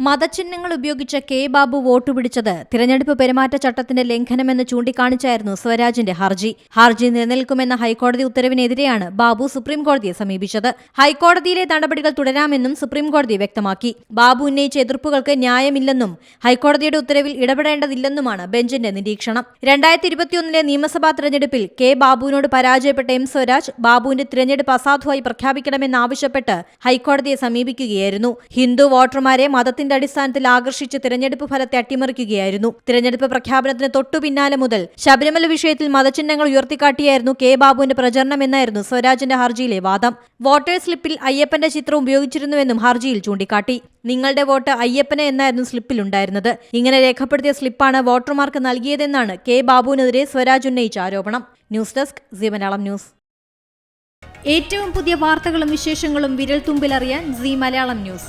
മതചിഹ്നങ്ങൾ ഉപയോഗിച്ച K Babu vote പിടിച്ചത് തിരഞ്ഞെടുപ്പ് പെരുമാറ്റച്ചട്ടത്തിന്റെ ലംഘനമെന്ന് ചൂണ്ടിക്കാണിച്ചായിരുന്നു സ്വരാജിന്റെ ഹർജി. ഹർജി നിലനിൽക്കുമെന്ന ഹൈക്കോടതി ഉത്തരവിനെതിരെയാണ് ബാബു സുപ്രീംകോടതിയെ സമീപിച്ചത്. ഹൈക്കോടതിയിലെ നടപടികൾ തുടരാമെന്നും സുപ്രീംകോടതി വ്യക്തമാക്കി. ബാബു ഉന്നയിച്ച എതിർപ്പുകൾക്ക് ന്യായമില്ലെന്നും ഹൈക്കോടതിയുടെ ഉത്തരവിൽ ഇടപെടേണ്ടതില്ലെന്നുമാണ് ബെഞ്ചിന്റെ നിരീക്ഷണം. രണ്ടായിരത്തി ഇരുപത്തിയൊന്നിലെ നിയമസഭാ തെരഞ്ഞെടുപ്പിൽ കെ ബാബുവിനോട് പരാജയപ്പെട്ട എം സ്വരാജ് ബാബുവിന്റെ തിരഞ്ഞെടുപ്പ് അസാധുവായി പ്രഖ്യാപിക്കണമെന്നാവശ്യപ്പെട്ട് ഹൈക്കോടതിയെ സമീപിക്കുകയായിരുന്നു. ഹിന്ദു വോട്ടർമാരെ മതത്തിന്റെ അടിസ്ഥാനത്തിൽ ആകർഷിച്ച് തിരഞ്ഞെടുപ്പ് ഫലത്തെ അട്ടിമറിക്കുകയായിരുന്നു. തിരഞ്ഞെടുപ്പ് പ്രഖ്യാപനത്തിന് തൊട്ടു പിന്നാലെ മുതൽ ശബരിമല വിഷയത്തിൽ മതചിഹ്നങ്ങൾ ഉയർത്തിക്കാട്ടിയായിരുന്നു കെ ബാബുവിന്റെ പ്രചരണമെന്നായിരുന്നു സ്വരാജിന്റെ ഹർജിയിലെ വാദം. വോട്ടേഴ്സ് സ്ലിപ്പിൽ അയ്യപ്പന്റെ ചിത്രം ഉപയോഗിച്ചിരുന്നുവെന്നും ഹർജിയിൽ ചൂണ്ടിക്കാട്ടി. നിങ്ങളുടെ വോട്ട് അയ്യപ്പനെ എന്നായിരുന്നു സ്ലിപ്പിലുണ്ടായിരുന്നത് ഇങ്ങനെ രേഖപ്പെടുത്തിയ സ്ലിപ്പാണ് വോട്ടർമാർക്ക് നൽകിയതെന്നാണ് കെ ബാബുവിനെതിരെ സ്വരാജ് ഉന്നയിച്ച ആരോപണം. News desk C Malayalam news. ഏറ്റവും പുതിയ വാർത്തകളും വിശേഷങ്ങളും വിരൽ തുമ്പിലറിയാൻ സി മലയാളം ന്യൂസ്.